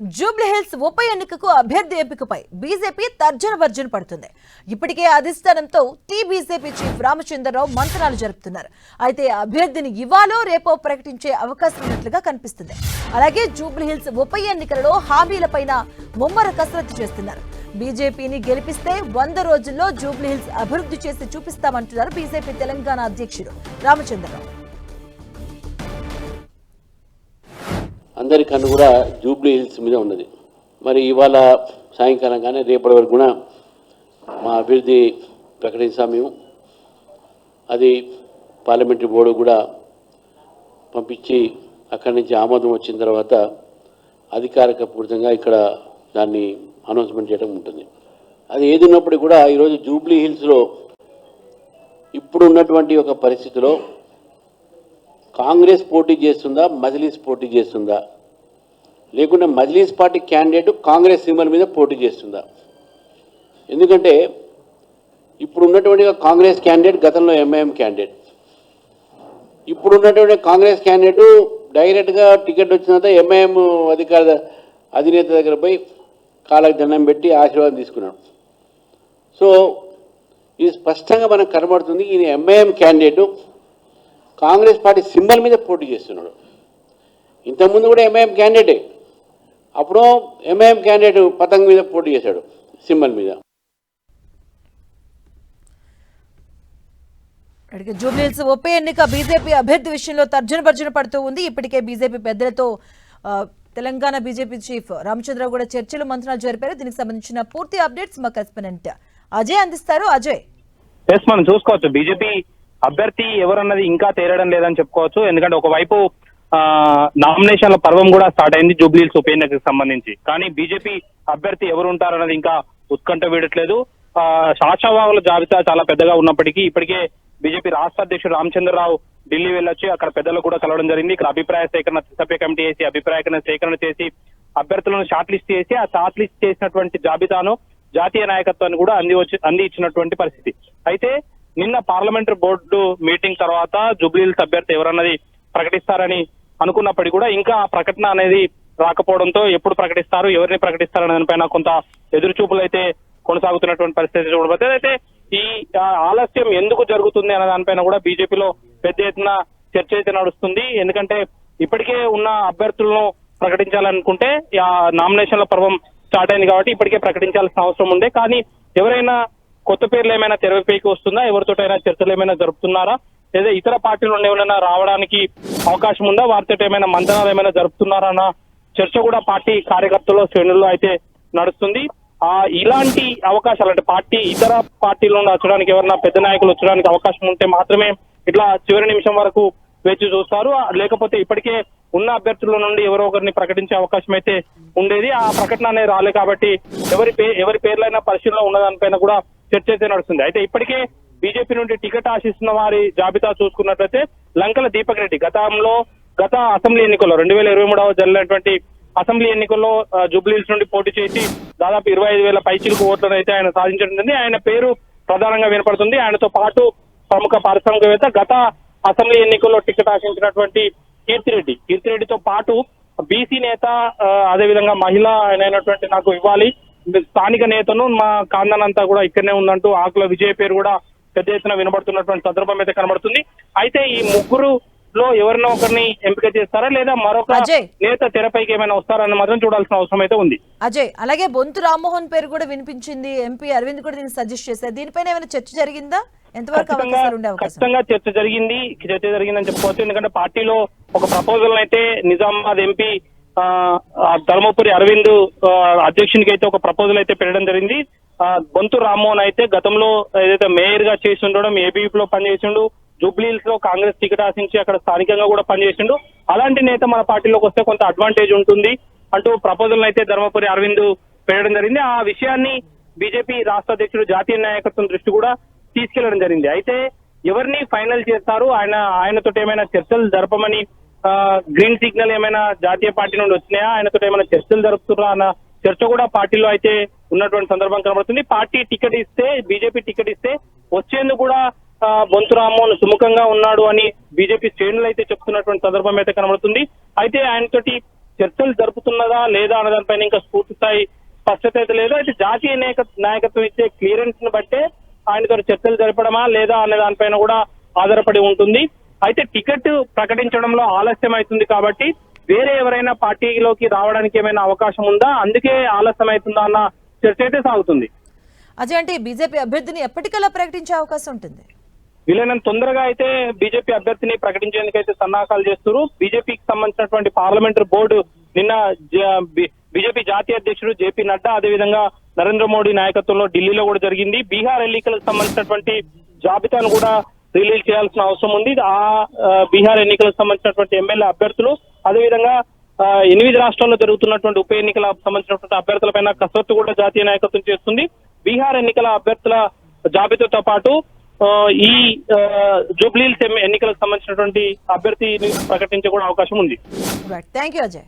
జూబ్లీహిల్స్ ఉప ఎన్నికకు అభ్యర్థి ఎంపికపై బీజేపీ తర్జన భర్జన పడుతుంది. ఇప్పటికే అధిష్టానంతో టీ బీజేపీ చీఫ్ రామచంద్రరావు మంత్రాలు జరుపుతున్నారు. అయితే అభ్యర్థిని ఇవాళో రేపో ప్రకటించే అవకాశం ఉన్నట్లుగా కనిపిస్తుంది. అలాగే జూబ్లీహిల్స్ ఉప ఎన్నికలలో హామీలపైన ముమ్మర కసరత్తు చేస్తున్నారు. బీజేపీని గెలిపిస్తే వంద రోజుల్లో జూబ్లీహిల్స్ అభివృద్ధి చేసి చూపిస్తామంటున్నారు బీజేపీ తెలంగాణ అధ్యక్షుడు రామచంద్రరావు. అందరి కన్ను కూడా జూబ్లీ హిల్స్ మీద ఉన్నది. మరి ఇవాళ సాయంకాలం కానీ రేపటి వరకు కూడా మా అభివృద్ధి ప్రకటిస్తాం మేము అది పార్లమెంటరీ బోర్డు కూడా పంపించి అక్కడి నుంచి ఆమోదం వచ్చిన తర్వాత అధికారిక పూర్తంగా ఇక్కడ దాన్ని అనౌన్స్మెంట్ చేయడం ఉంటుంది. అది ఏది ఉన్నప్పటికీ కూడా ఈరోజు జూబ్లీ హిల్స్లో ఇప్పుడు ఉన్నటువంటి ఒక పరిస్థితిలో కాంగ్రెస్ పోటీ చేస్తుందా మజ్లీస్ పోటీ చేస్తుందా? లేకుంటే Majlis party candidate Congress symbol మీద పోటీ చేస్తుందా? ఎందుకంటే ఇప్పుడు ఉన్నటువంటి కాంగ్రెస్ క్యాండిడేట్ గతంలో ఎంఐఎం క్యాండిడేట్. ఇప్పుడు ఉన్నటువంటి కాంగ్రెస్ క్యాండిడేట్ డైరెక్ట్గా టికెట్ వచ్చిన తర్వాత ఎంఐఎం అధికార అధినేత దగ్గర పోయి కాళ్ళకి దండం పెట్టి ఆశీర్వాదం తీసుకున్నాడు. సో ఇది స్పష్టంగా మనకు కనబడుతుంది ఈయన MIM candidate Congress party symbol మీద పోటీ చేస్తున్నాడు. ఇంతకుముందు కూడా ఎంఐఎం క్యాండిడేటే అప్పుడు ఎంఐఎం క్యాండిడేట్ పతంగ్ మీద పోటీ చేశాడు సింబల్ మీద. జూబ్లీహిల్స్ ఉప ఎన్నిక బీజేపీ అభ్యర్థి విషయంలో తర్జన భర్జన పడుతూ ఉంది. ఇప్పటికే బీజేపీ పెద్దలతో తెలంగాణ బీజేపీ చీఫ్ రామచంద్రరావు కూడా చర్చలు మంత్రాలు జరిపారు. దీనికి సంబంధించిన పూర్తి అప్డేట్స్ మా కరెస్పాండెంట్ అజయ్ అందిస్తారు. అజయ్. మనం చూసుకోవచ్చు. బీజేపీ అభ్యర్థి ఎవరన్నది ఇంకా తేలడం లేదని చెప్పుకోవచ్చు. ఎందుకంటే ఒకవైపు ఆ, నామినేషన్ల పర్వం కూడా స్టార్ట్ అయింది జూబ్లీహిల్స్ ఉప ఎన్నికకు సంబంధించి. కానీ బీజేపీ అభ్యర్థి ఎవరు ఉంటారన్నది ఇంకా ఉత్కంఠ వీడట్లేదు. ఆ, శాసనవాహుల జాబితా చాలా పెద్దగా ఉన్నప్పటికీ ఇప్పటికే బీజేపీ రాష్ట్ర అధ్యక్షుడు రామచంద్రరావు ఢిల్లీ వెళ్ళొచ్చి అక్కడ పెద్దలు కూడా కలవడం జరిగింది. ఇక్కడ అభిప్రాయ సేకరణ సభ్య కమిటీ చేసి అభిప్రాయ సేకరణ చేసి అభ్యర్థులను షార్ట్ లిస్ట్ చేసి ఆ షార్ట్ లిస్ట్ చేసినటువంటి జాబితాను జాతీయ నాయకత్వాన్ని కూడా అంది వచ్చి అంది ఇచ్చినటువంటి పరిస్థితి. అయితే నిన్న పార్లమెంటరీ బోర్డు మీటింగ్ తర్వాత జూబ్లీహిల్స్ అభ్యర్థి ఎవరన్నది ప్రకటిస్తారని అనుకున్నప్పటికీ కూడా ఇంకా ఆ ప్రకటన అనేది రాకపోవడంతో ఎప్పుడు ప్రకటిస్తారు ఎవరిని ప్రకటిస్తారు అనే దానిపైన కొంత ఎదురు చూపులు అయితే కొనసాగుతున్నటువంటి పరిస్థితి చూడబోతే అయితే ఈ ఆలస్యం ఎందుకు జరుగుతుంది అనే దానిపైన కూడా బీజేపీలో పెద్ద ఎత్తున చర్చ అయితే నడుస్తుంది. ఎందుకంటే ఇప్పటికే ఉన్న అభ్యర్థులను ప్రకటించాలనుకుంటే ఆ నామినేషన్ల పర్వం స్టార్ట్ అయింది కాబట్టి ఇప్పటికే ప్రకటించాల్సిన అవసరం ఉంది కానీ ఎవరైనా కొత్త పేర్లు ఏమైనా తెరపైకి వస్తుందా? ఎవరితోటైనా చర్చలు ఏమైనా జరుపుతున్నారా? లేదా ఇతర పార్టీల నుండి ఏమైనా రావడానికి అవకాశం ఉందా? వారితో ఏమైనా మంతనాలు ఏమైనా జరుపుతున్నారా అన్న చర్చ కూడా పార్టీ కార్యకర్తలు శ్రేణుల్లో అయితే నడుస్తుంది. ఆ ఇలాంటి అవకాశాలు అంటే పార్టీ ఇతర పార్టీల నుండి వచ్చడానికి ఎవరైనా పెద్ద నాయకులు వచ్చడానికి అవకాశం ఉంటే మాత్రమే ఇట్లా చివరి నిమిషం వరకు వేచి చూస్తారు. లేకపోతే ఇప్పటికే ఉన్న అభ్యర్థుల నుండి ఎవరో ఒకరిని ప్రకటించే అవకాశం అయితే ఉండేది. ఆ ప్రకటన అనేది రాలే కాబట్టి ఎవరి పే ఎవరి పేర్లైనా పరిశీలన ఉన్నదానిపైన కూడా చర్చ అయితే నడుస్తుంది. అయితే ఇప్పటికే బీజేపీ నుండి టికెట్ ఆశిస్తున్న వారి జాబితా చూసుకున్నట్లయితే లంకల దీపక్ రెడ్డి గతంలో గత అసెంబ్లీ ఎన్నికల్లో రెండు వేల ఇరవై మూడవ జరిగినటువంటి అసెంబ్లీ ఎన్నికల్లో ఆ, జూబ్లీహిల్స్ నుండి పోటీ చేసి దాదాపు ఇరవై ఐదు వేల పైచిలకు ఓట్లను అయితే ఆయన సాధించడం ఆయన పేరు ప్రధానంగా వినపడుతుంది. ఆయనతో పాటు ప్రముఖ పారిశ్రామికవేత్త గత అసెంబ్లీ ఎన్నికల్లో టికెట్ ఆశించినటువంటి కీర్తిరెడ్డి. కీర్తిరెడ్డితో పాటు బీసీ నేత అదేవిధంగా మహిళ అయినటువంటి నాకు ఇవ్వాలి. స్థానిక నేతను మా కాందన్ అంతా కూడా ఇక్కడనే ఉందంటూ ఆకుల విజయ్ పేరు కూడా పెద్ద ఎత్తున వినబడుతున్నటువంటి సందర్భం అయితే కనబడుతుంది. అయితే ఈ ముగ్గురు లో ఎవరినో ఒకరిని ఎంపిక చేస్తారా లేదా మరొక. నేత తెరపైకి ఏమైనా వస్తారని మాత్రం చూడాల్సిన అవసరం అయితే ఉంది. అజయ్ అలాగే బొంతు రామ్మోహన్ పేరు కూడా వినిపించింది ఎంపీ అరవింద్ కూడా దీన్ని సజెస్ట్ చేశారు. దీనిపైన ఏమైనా చర్చ జరిగిందా? ఎంతవరకు ఖచ్చితంగా చర్చ జరిగింది. చర్చ జరిగిందని చెప్పుకోవచ్చు. ఎందుకంటే పార్టీలో ఒక ప్రపోజల్ అయితే నిజామాబాద్ ఎంపీ ధర్మపురి అరవింద్ అధ్యక్షునికి అయితే ఒక ప్రపోజల్ అయితే పెట్టడం జరిగింది. ఆ, బొంతు రామ్మోహన్ అయితే గతంలో ఏదైతే మేయర్గా చేసి ఉండడం ఏబీపీ లో పనిచేసిండు. జూబ్లీస్లో కాంగ్రెస్ టికెట్ ఆశించి అక్కడ స్థానికంగా కూడా పనిచేసిండు. అలాంటి నేత మన పార్టీలోకి వస్తే కొంత అడ్వాంటేజ్ ఉంటుంది అంటూ ప్రపోజల్ అయితే ధర్మపురి అరవింద్ పెట్టడం జరిగింది. ఆ విషయాన్ని బీజేపీ రాష్ట్ర అధ్యక్షుడు జాతీయ నాయకత్వం దృష్టి కూడా తీసుకెళ్ళడం జరిగింది. అయితే ఎవరిని ఫైనల్ చేస్తారు? ఆయన ఆయనతో ఏమైనా చర్చలు జరపమని గ్రీన్ సిగ్నల్ ఏమైనా జాతీయ పార్టీ నుండి వచ్చినాయా? ఆయనతో ఏమైనా చర్చలు జరుపుతున్నా అన్న చర్చ కూడా పార్టీలో అయితే ఉన్నటువంటి సందర్భం కనబడుతుంది. పార్టీ టికెట్ ఇస్తే బీజేపీ టికెట్ ఇస్తే వచ్చేందుకు కూడా ఆ, బొంతు రామ్మోహన్ సుముఖంగా ఉన్నాడు అని బీజేపీ శ్రేణులు అయితే చెప్తున్నటువంటి సందర్భం అయితే కనబడుతుంది. అయితే ఆయనతోటి చర్చలు జరుపుతున్నదా లేదా అన్నదానిపైన ఇంకా పూర్తి స్థాయి స్పష్టత అయితే లేదు. అయితే జాతీయ నాయక నాయకత్వం ఇచ్చే క్లియరెన్స్ను బట్టే ఆయనతో చర్చలు జరపడమా లేదా అనే దానిపైన కూడా ఆధారపడి ఉంటుంది. అయితే టికెట్ ప్రకటించడంలో ఆలస్యం అవుతుంది కాబట్టి వేరే ఎవరైనా పార్టీలోకి రావడానికి ఏమైనా అవకాశం ఉందా? అందుకే ఆలస్యం అవుతుందా అన్న చర్చ అయితే సాగుతుంది. అజయ్ అంటే బీజేపీ అభ్యర్థిని ఎప్పటికల్లా ప్రకటించే అవకాశం ఉంటుంది? వీలైనంత తొందరగా అయితే బీజేపీ అభ్యర్థిని ప్రకటించేందుకైతే సన్నాహాలు చేస్తున్నారు. బీజేపీకి సంబంధించినటువంటి పార్లమెంటరీ బోర్డు నిన్న బీజేపీ జాతీయ అధ్యక్షుడు జేపీ నడ్డా అదేవిధంగా నరేంద్ర మోడీ నాయకత్వంలో ఢిల్లీలో కూడా జరిగింది. బీహార్ ఎన్నికలకు సంబంధించినటువంటి జాబితాను కూడా రిలీజ్ చేయాల్సిన అవసరం ఉంది. ఆ బీహార్ ఎన్నికలకు సంబంధించినటువంటి ఎమ్మెల్యే అభ్యర్థులు అదేవిధంగా ఎనిమిది రాష్ట్రాల్లో జరుగుతున్నటువంటి ఉప ఎన్నికలకు సంబంధించినటువంటి అభ్యర్థులపైన కసరత్తు కూడా జాతీయ నాయకత్వం చేస్తుంది. బీహార్ ఎన్నికల అభ్యర్థుల జాబితాతో పాటు ఈ జూబ్లీ ఎన్నికలకు సంబంధించినటువంటి అభ్యర్థిని ప్రకటించే కూడా అవకాశం ఉంది. Thank you Ajay